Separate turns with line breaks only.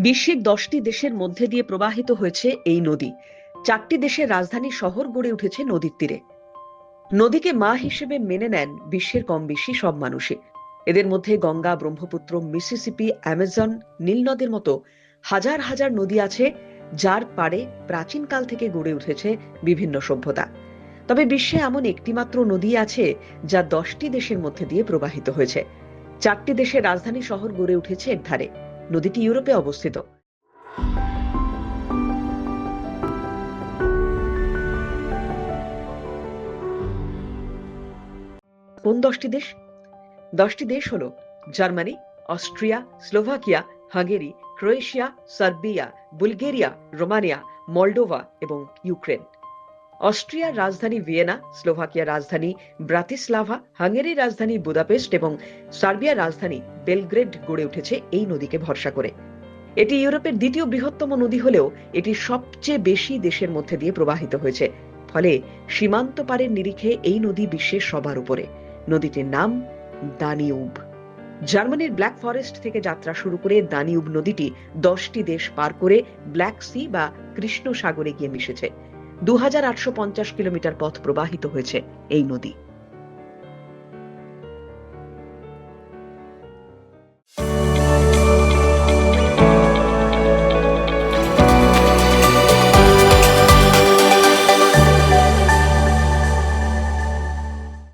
বিশ্বের দশটি দেশের মধ্যে দিয়ে প্রবাহিত হয়েছে এই নদী। চারটি দেশের রাজধানী শহর গড়ে উঠেছে নদীর তীরে। নদীকে মা হিসেবে মেনে নেন বিশ্বের কম বেশি সব মানুষই। এদের মধ্যে গঙ্গা, ব্রহ্মপুত্র, মিসিসিপি, অ্যামাজন, নীল নদের মতো হাজার হাজার নদী আছে, যার পাড়ে প্রাচীনকাল থেকে গড়ে উঠেছে বিভিন্ন সভ্যতা। তবে বিশ্বে এমন একটিমাত্র নদী আছে, যা দশটি দেশের মধ্যে দিয়ে প্রবাহিত হয়েছে। চারটি দেশের রাজধানী শহর গড়ে উঠেছে এর ধারে নদীটি ইউরোপে অবস্থিত। কোন দশটি দেশ? দশটি দেশ হল Germany, Austria, Slovakia, Hungary, Croatia, Serbia, Bulgaria, Romania, Moldova এবং ইউক্রেন। অস্ট্রিয়ার রাজধানী ভিয়েনা, স্লোভাকিয়ার রাজধানী ব্রাতিস্লাভা, হাঙ্গেরির রাজধানী বুদাপেস্ট এবং সার্বিয়ার রাজধানী বেলগ্রেড গড়ে উঠেছে এই নদীকে ভরসা করে। এটি ইউরোপের দ্বিতীয় বৃহত্তম নদী হলেও এটি সবচেয়ে বেশি দেশের মধ্যে দিয়ে প্রবাহিত হয়েছে। ফলে সীমান্ত পারের নিরিখে এই নদী বিশ্বের সবার উপরে। নদীটির নাম দানিউব। জার্মানির ব্ল্যাক ফরেস্ট থেকে যাত্রা শুরু করে দানিউব নদীটি দশটি দেশ পার করে ব্ল্যাক সি বা কৃষ্ণ সাগরে গিয়ে মিশেছে। দু হাজার আটশো পঞ্চাশ কিলোমিটার পথ প্রবাহিত হয়েছে এই নদী।